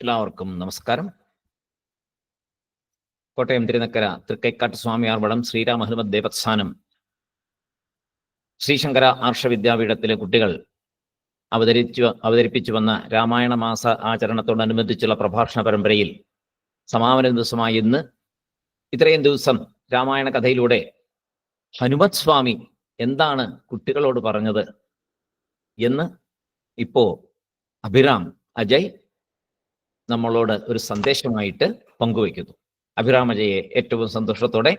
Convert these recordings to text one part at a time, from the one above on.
എല്ലാവർക്കും നമസ്കാരം. കോട്ടയം തിരുനക്കര തൃക്കൈക്കാട്ട് സ്വാമി വടം ശ്രീരാമ ഹനുമത് ദേവസ്ഥാനം. ശ്രീശങ്കര ആർഷ വിദ്യാപീഠത്തിലെ കുട്ടികൾ അവതരിച്ചു അവതരിപ്പിച്ചു വന്ന രാമായണ മാസ ആചരണത്തോടനുബന്ധിച്ചുള്ള പ്രഭാഷണ പരമ്പരയിൽ സമാപന ദിവസമായ ഇന്ന് ഇത്രയും ദിവസം രാമായണ കഥയിലൂടെ ഹനുമത് സ്വാമി എന്താണ് കുട്ടികളോട് പറഞ്ഞത് എന്ന് ഇപ്പോ അഭിറാം അജയ് നമ്മളോട് ഒരു സന്ദേശമായിട്ട് പങ്കുവയ്ക്കുന്നു. അഭിരാമജയെ ഏറ്റവും സന്തോഷത്തോടെ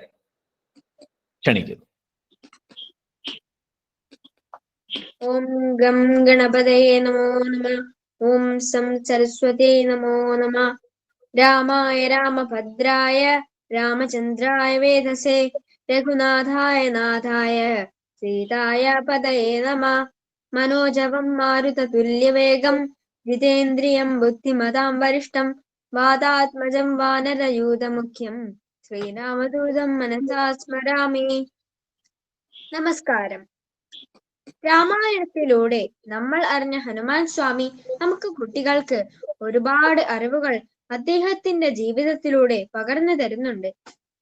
ക്ഷണിക്കുന്നു. ഓം ഗം ഗണപതയെ നമോ നമ. ഓം സം സരസ്വതേ നമോ നമ. രാമായ രാമഭദ്രായ രാമചന്ദ്രായ വേദസേ രഘുനാഥായ നാഥായ സീതായ പതയേ നമ. മനോജവം മാരുതതുല്യവേഗം ജിതേന്ദ്രിയം ബുദ്ധിമതാം വരിഷ്ടം വാദാത്മജം വാനരയൂതമുഖ്യം. ശ്രീരാമദൂതം മനസാ സ്മരാമി. നമസ്കാരം. രാമായണത്തിലൂടെ നമ്മൾ അറിഞ്ഞ ഹനുമാൻ സ്വാമി നമുക്ക് കുട്ടികൾക്ക് ഒരുപാട് അറിവുകൾ അദ്ദേഹത്തിന്റെ ജീവിതത്തിലൂടെ പകർന്നു തരുന്നുണ്ട്.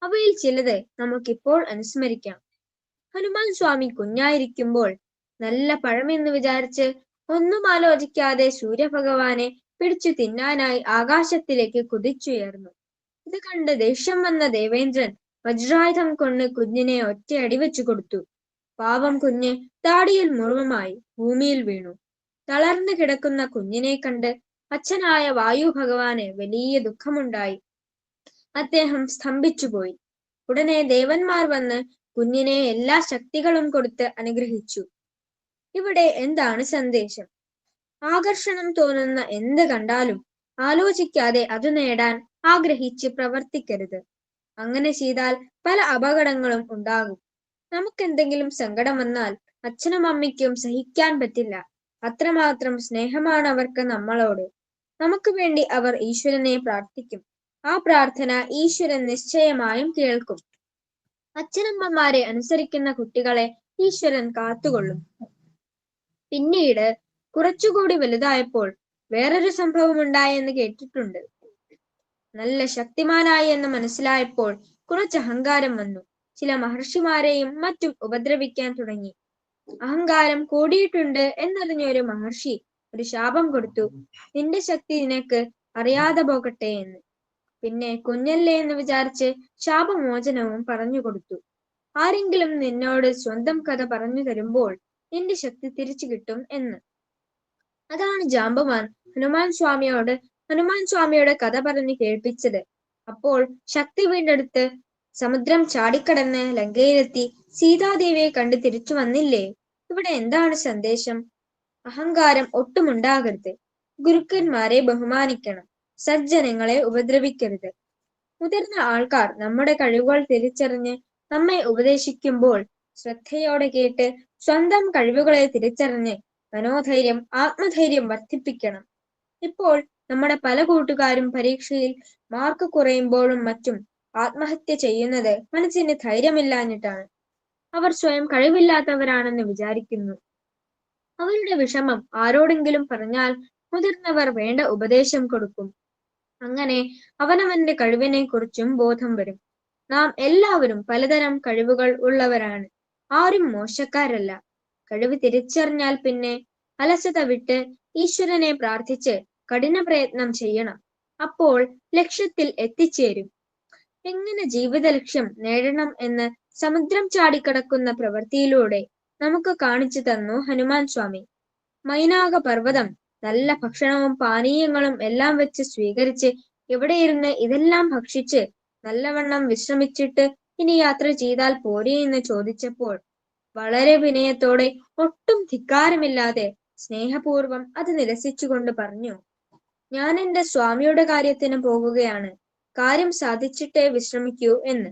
അവയിൽ ചിലത് നമുക്കിപ്പോൾ അനുസ്മരിക്കാം. ഹനുമാൻ സ്വാമി കുഞ്ഞായിരിക്കുമ്പോൾ നല്ല പഴമെന്ന് വിചാരിച്ച് ഒന്നും ആലോചിക്കാതെ സൂര്യഭഗവാനെ പിടിച്ചു തിന്നാനായി ആകാശത്തിലേക്ക് കുതിച്ചുയർന്നു. ഇത് കണ്ട് ദേഷ്യം വന്ന ദേവേന്ദ്രൻ വജ്രായുധം കൊണ്ട് കുഞ്ഞിനെ ഒറ്റയടി വെച്ചു കൊടുത്തു. പാവം കുഞ്ഞ് താടിയിൽ മുറിവുമായി ഭൂമിയിൽ വീണു. തളർന്നു കിടക്കുന്ന കുഞ്ഞിനെ കണ്ട് അച്ഛനായ വായു ഭഗവാന് വലിയ ദുഃഖമുണ്ടായി. അദ്ദേഹം സ്തംഭിച്ചുപോയി ഉടനെ ദേവന്മാർ വന്ന് കുഞ്ഞിനെ എല്ലാ ശക്തികളും കൊടുത്ത് അനുഗ്രഹിച്ചു. ഇവിടെ എന്താണ് സന്ദേശം? ആകർഷണം തോന്നുന്ന എന്ത് കണ്ടാലും ആലോചിക്കാതെ അത് നേടാൻ ആഗ്രഹിച്ച് പ്രവർത്തിക്കരുത്. അങ്ങനെ ചെയ്താൽ പല അപകടങ്ങളും ഉണ്ടാകും. നമുക്കെന്തെങ്കിലും സങ്കടം വന്നാൽ അച്ഛനും അമ്മയ്ക്കും സഹിക്കാൻ പറ്റില്ല. അത്രമാത്രം സ്നേഹമാണ് അവർക്ക് നമ്മളോട്. നമുക്ക് വേണ്ടി അവർ ഈശ്വരനെ പ്രാർത്ഥിക്കും. ആ പ്രാർത്ഥന ഈശ്വരൻ നിശ്ചയമായും കേൾക്കും. അച്ഛനമ്മമാരെ അനുസരിക്കുന്ന കുട്ടികളെ ഈശ്വരൻ കാത്തുകൊള്ളും. പിന്നീട് കുറച്ചുകൂടി വലുതായപ്പോൾ വേറൊരു സംഭവം ഉണ്ടായെന്ന് കേട്ടിട്ടുണ്ട്. നല്ല ശക്തിമാനായി എന്ന് മനസ്സിലായപ്പോൾ കുറച്ച് അഹങ്കാരം വന്നു. ചില മഹർഷിമാരെയും മറ്റും ഉപദ്രവിക്കാൻ തുടങ്ങി. അഹങ്കാരം കൂടിയിട്ടുണ്ട് എന്നറിഞ്ഞ ഒരു മഹർഷി ഒരു ശാപം കൊടുത്തു. നിന്റെ ശക്തി നിനക്ക് അറിയാതെ പോകട്ടെ എന്ന്. പിന്നെ കുഞ്ഞല്ലേ എന്ന് വിചാരിച്ച് ശാപമോചനവും പറഞ്ഞു കൊടുത്തു. ആരെങ്കിലും നിന്നോട് സ്വന്തം കഥ പറഞ്ഞു തരുമ്പോൾ നിന്റെ ശക്തി തിരിച്ചു കിട്ടും എന്ന്. അതാണ് ജാമ്പവാൻ ഹനുമാൻ സ്വാമിയോട് ഹനുമാൻ സ്വാമിയുടെ കഥ പറഞ്ഞ് കേൾപ്പിച്ചത്. അപ്പോൾ ശക്തി വീണ്ടെടുത്ത് സമുദ്രം ചാടിക്കടന്ന് ലങ്കയിലെത്തി സീതാദേവിയെ കണ്ട് തിരിച്ചു വന്നില്ലേ? ഇവിടെ എന്താണ് സന്ദേശം? അഹങ്കാരം ഒട്ടുമുണ്ടാകരുത്. ഗുരുക്കന്മാരെ ബഹുമാനിക്കണം. സജ്ജനങ്ങളെ ഉപദ്രവിക്കരുത്. മുതിർന്ന ആൾക്കാർ നമ്മുടെ കഴിവുകൾ തിരിച്ചറിഞ്ഞ് നമ്മെ ഉപദേശിക്കുമ്പോൾ ശ്രദ്ധയോടെ കേട്ട് സ്വന്തം കഴിവുകളെ തിരിച്ചറിഞ്ഞ് മനോധൈര്യം ആത്മധൈര്യം വർദ്ധിപ്പിക്കണം. ഇപ്പോൾ നമ്മുടെ പല കൂട്ടുകാരും പരീക്ഷയിൽ മാർക്ക് കുറയുമ്പോഴും മറ്റും ആത്മഹത്യ ചെയ്യുന്നത് മനസ്സിന് ധൈര്യമില്ലാഞ്ഞിട്ടാണ്. അവർ സ്വയം കഴിവില്ലാത്തവരാണെന്ന് വിചാരിക്കുന്നു. അവരുടെ വിഷമം ആരോടെങ്കിലും പറഞ്ഞാൽ മുതിർന്നവർ വേണ്ട ഉപദേശം കൊടുക്കും. അങ്ങനെ അവനവന്റെ കഴിവിനെ കുറിച്ചും ബോധം വരും. നാം എല്ലാവരും പലതരം കഴിവുകൾ ഉള്ളവരാണ്. ആരും മോശക്കാരല്ല. കഴിവ് തിരിച്ചറിഞ്ഞാൽ പിന്നെ അലസത വിട്ട് ഈശ്വരനെ പ്രാർത്ഥിച്ച് കഠിന പ്രയത്നം ചെയ്യണം. അപ്പോൾ ലക്ഷ്യത്തിൽ എത്തിച്ചേരും. എങ്ങനെ ജീവിത ലക്ഷ്യം നേടണം എന്ന് സമുദ്രം ചാടിക്കടക്കുന്ന പ്രവൃത്തിയിലൂടെ നമുക്ക് കാണിച്ചു തന്നു ഹനുമാൻ സ്വാമി. മൈനാക പർവതം നല്ല ഭക്ഷണവും പാനീയങ്ങളും എല്ലാം വെച്ച് സ്വീകരിച്ച് ഇവിടെ ഇതെല്ലാം ഭക്ഷിച്ച് നല്ലവണ്ണം വിശ്രമിച്ചിട്ട് ഇനി യാത്ര ചെയ്താൽ പോരേ എന്ന് ചോദിച്ചപ്പോൾ വളരെ വിനയത്തോടെ ഒട്ടും ധിക്കാരമില്ലാതെ സ്നേഹപൂർവം അത് നിരസിച്ചുകൊണ്ട് പറഞ്ഞു ഞാൻ എന്റെ സ്വാമിയുടെ കാര്യത്തിന് പോകുകയാണ്. കാര്യം സാധിച്ചിട്ടേ വിശ്രമിക്കൂ എന്ന്.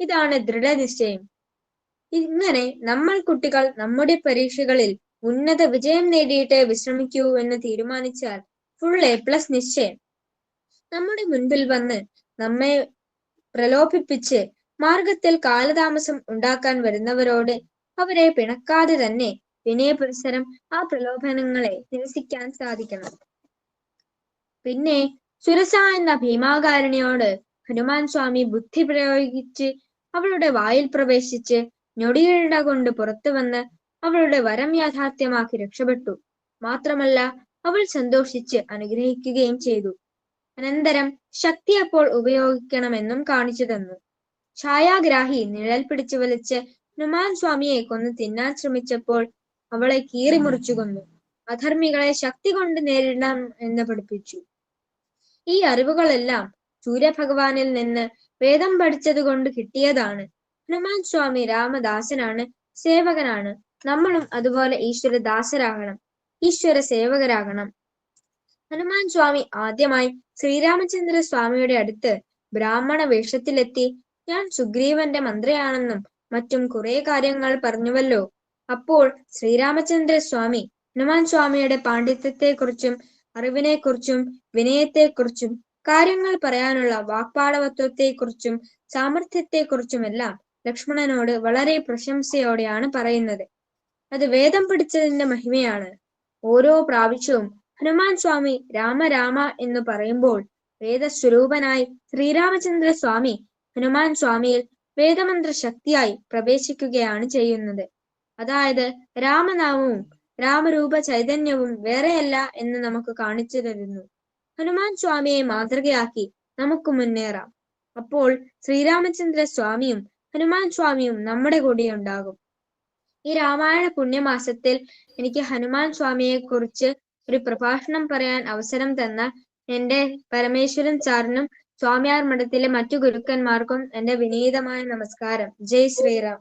ഇതാണ് ദൃഢനിശ്ചയം. ഇങ്ങനെ നമ്മൾ കുട്ടികൾ നമ്മുടെ പരീക്ഷകളിൽ ഉന്നത വിജയം നേടിയിട്ടേ വിശ്രമിക്കൂ എന്ന് തീരുമാനിച്ചാൽ ഫുൾ എ പ്ലസ് നിശ്ചയം. നമ്മുടെ മുൻപിൽ വന്ന് നമ്മെ പ്രലോഭിപ്പിച്ച് മാർഗത്തിൽ കാലതാമസം ഉണ്ടാക്കാൻ വരുന്നവരോട് അവരെ പിണക്കാതെ തന്നെ വിനയപുരസരം ആ പ്രലോഭനങ്ങളെ നിരസിക്കാൻ സാധിക്കണം. പിന്നെ സുരസ എന്ന ഭീമാകാരണിയോട് ഹനുമാൻ സ്വാമി ബുദ്ധി പ്രയോഗിച്ച് അവളുടെ വായിൽ പ്രവേശിച്ച് ഞൊടിയിട കൊണ്ട് പുറത്തു വന്ന് അവളുടെ വരം യാഥാർത്ഥ്യമാക്കി രക്ഷപ്പെട്ടു. മാത്രമല്ല അവൾ സന്തോഷിച്ച് അനുഗ്രഹിക്കുകയും ചെയ്തു. അനന്തരം ശക്തി അപ്പോൾ ഉപയോഗിക്കണമെന്നും കാണിച്ചു തന്നു. ഛായാഗ്രാഹി നിഴൽ പിടിച്ചു വലിച്ച് ഹനുമാൻ സ്വാമിയെ കൊന്ന് തിന്നാൻ ശ്രമിച്ചപ്പോൾ അവളെ കീറി മുറിച്ചു കൊന്നു. അധർമ്മികളെ ശക്തി കൊണ്ട് നേരിടാം എന്ന് പഠിപ്പിച്ചു. ഈ അറിവുകളെല്ലാം സൂര്യഭഗവാനിൽ നിന്ന് വേദം പഠിച്ചത് കൊണ്ട് കിട്ടിയതാണ്. ഹനുമാൻ സ്വാമി രാമദാസനാണ് സേവകനാണ്. നമ്മളും അതുപോലെ ഈശ്വരദാസരാകണം ഈശ്വര സേവകരാകണം. ഹനുമാൻ സ്വാമി ആദ്യമായി ശ്രീരാമചന്ദ്ര സ്വാമിയുടെ അടുത്ത് ബ്രാഹ്മണ വേഷത്തിലെത്തി ഞാൻ സുഗ്രീവന്റെ മന്ത്രിയാണെന്നും മറ്റും കുറെ കാര്യങ്ങൾ പറഞ്ഞുവല്ലോ. അപ്പോൾ ശ്രീരാമചന്ദ്ര സ്വാമി ഹനുമാൻ സ്വാമിയുടെ പാണ്ഡിത്യത്തെക്കുറിച്ചും അറിവിനെക്കുറിച്ചും വിനയത്തെക്കുറിച്ചും കാര്യങ്ങൾ പറയാനുള്ള വാക്പാടവത്വത്തെക്കുറിച്ചും സാമർഥ്യത്തെക്കുറിച്ചുമെല്ലാം ലക്ഷ്മണനോട് വളരെ പ്രശംസയോടെയാണ് പറയുന്നത്. അത് വേദം പിടിച്ചതിന്റെ മഹിമയാണ്. ഓരോ പ്രാവശ്യവും ഹനുമാൻ സ്വാമി രാമ രാമ എന്ന് പറയുമ്പോൾ വേദസ്വരൂപനായി ശ്രീരാമചന്ദ്ര സ്വാമി ഹനുമാൻ സ്വാമിയിൽ വേദമന്ത്ര ശക്തിയായി പ്രവേശിക്കുകയാണ് ചെയ്യുന്നത്. അതായത് രാമനാമവും രാമരൂപ ചൈതന്യവും വേറെയല്ല എന്ന് നമുക്ക് കാണിച്ചു തരുന്നു. ഹനുമാൻ സ്വാമിയെ മാതൃകയാക്കി നമുക്ക് മുന്നേറാം. അപ്പോൾ ശ്രീരാമചന്ദ്ര സ്വാമിയും ഹനുമാൻ സ്വാമിയും നമ്മുടെ കൂടെ ഉണ്ടാകും. ഈ രാമായണ പുണ്യമാസത്തിൽ എനിക്ക് ഹനുമാൻ സ്വാമിയെ കുറിച്ച് ഒരു പ്രഭാഷണം പറയാൻ അവസരം തന്ന എന്റെ പരമേശ്വരൻ സാറിനും സ്വാമിയാർ മഠത്തിലെ മറ്റു ഗുരുക്കന്മാർക്കും എന്റെ വിനീതമായ നമസ്കാരം. ജയ് ശ്രീറാം.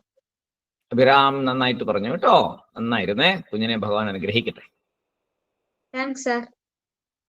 അഭിരാം നന്നായിട്ട് പറഞ്ഞു കേട്ടോ. നന്നായിരുന്നേ. കുഞ്ഞിനെ ഭഗവാൻ അനുഗ്രഹിക്കട്ടെ. Thanks sir